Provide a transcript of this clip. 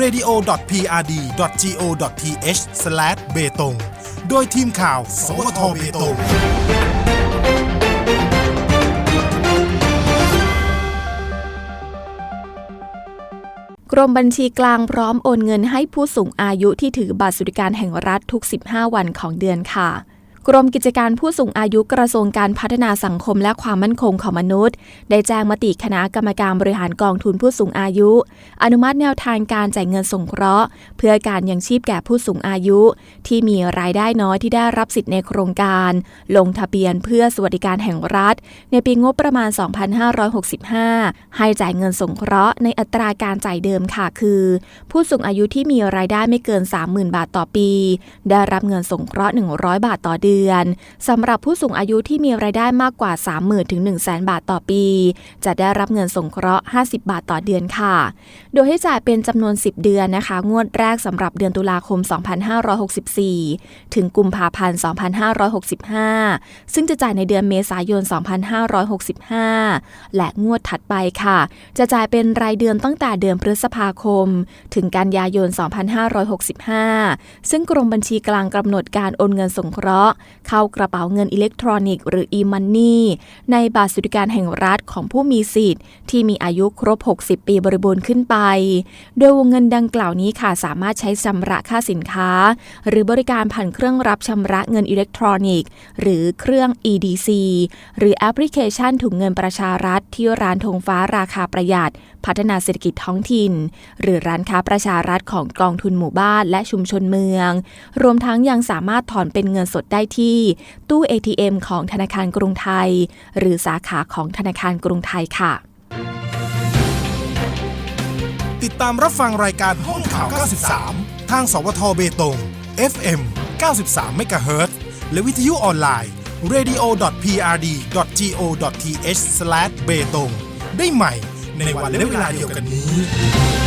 radio.prd.go.th/ เบตงโดยทีมข่าว สวทเบตงกรมบัญชีกลางพร้อมโอนเงินให้ผู้สูงอายุที่ถือบัตรสวัสดิการแห่งรัฐทุก 15 วันของเดือนค่ะ กรมกิจการผู้สูงอายุกระทรวงการพัฒนาสังคมและความมั่นคงของมนุษย์ ได้แจ้งมติคณะกรรมการบริหารกองทุนผู้สูงอายุ อนุมัติแนวทางการจ่ายเงินสงเคราะห์ เพื่อการยังชีพแก่ผู้สูงอายุ ที่มีรายได้น้อยที่ได้รับสิทธิ์ในโครงการ ลงทะเบียนเพื่อสวัสดิการแห่งรัฐ ในปีงบประมาณ 2565 ให้จ่ายเงินสงเคราะห์ในอัตราการจ่ายเดิมค่ะคือ ผู้สูงอายุที่มีรายได้ไม่เกิน 30,000 บาทต่อปี ได้รับเงินสงเคราะห์ 100 บาทต่อเดือนสำหรับผู้สูงอายุที่มีรายได้มากกว่า 30,000ถึง100,000 บาทต่อปี จะได้รับเงินสงเคราะห์ 50 บาทต่อเดือนค่ะ โดยให้จ่ายเป็นจำนวน 10 เดือนนะคะ งวดแรกสำหรับเดือนตุลาคม 2564 ถึงกุมภาพันธ์ 2565 ซึ่งจะจ่ายในเดือนเมษายน 2565 และงวดถัดไปค่ะ จะจ่ายเป็นรายเดือนตั้งแต่เดือนพฤษภาคม ถึงกันยายน 2565 ซึ่งกรมบัญชีกลางกำหนดการโอนเงินสงเคราะห์เข้ากระเป๋าเงินอิเล็กทรอนิกส์หรือ e-money ในบัตรสวัสดิการแห่งรัฐของผู้มีสิทธิ์ ที่มีอายุครบ 60 ปีบริบูรณ์ขึ้นไป โดยวงเงินดังกล่าวนี้ค่ะสามารถใช้ชำระค่าสินค้า หรือบริการผ่านเครื่องรับชำระเงินอิเล็กทรอนิกส์ หรือเครื่อง EDC หรือแอปพลิเคชันถุงเงินประชารัฐที่ร้านธงฟ้าราคาประหยัด พัฒนาเศรษฐกิจท้องถิ่น หรือร้านค้าประชารัฐของกองทุนหมู่บ้านและชุมชนเมือง รวมทั้งยังสามารถถอนเป็นเงินสดได้ที่ตู้ ATM ของธนาคารกรุงไทย หรือสาขาของธนาคารกรุงไทยค่ะ ติดตามรับฟังรายการห้องข่าว 93 ทางสวทเบตง FM 93 MHz และวิทยุออนไลน์ radio.prd.go.th/ เบตงได้ใหม่ในวันและเวลาเดียวกันนี้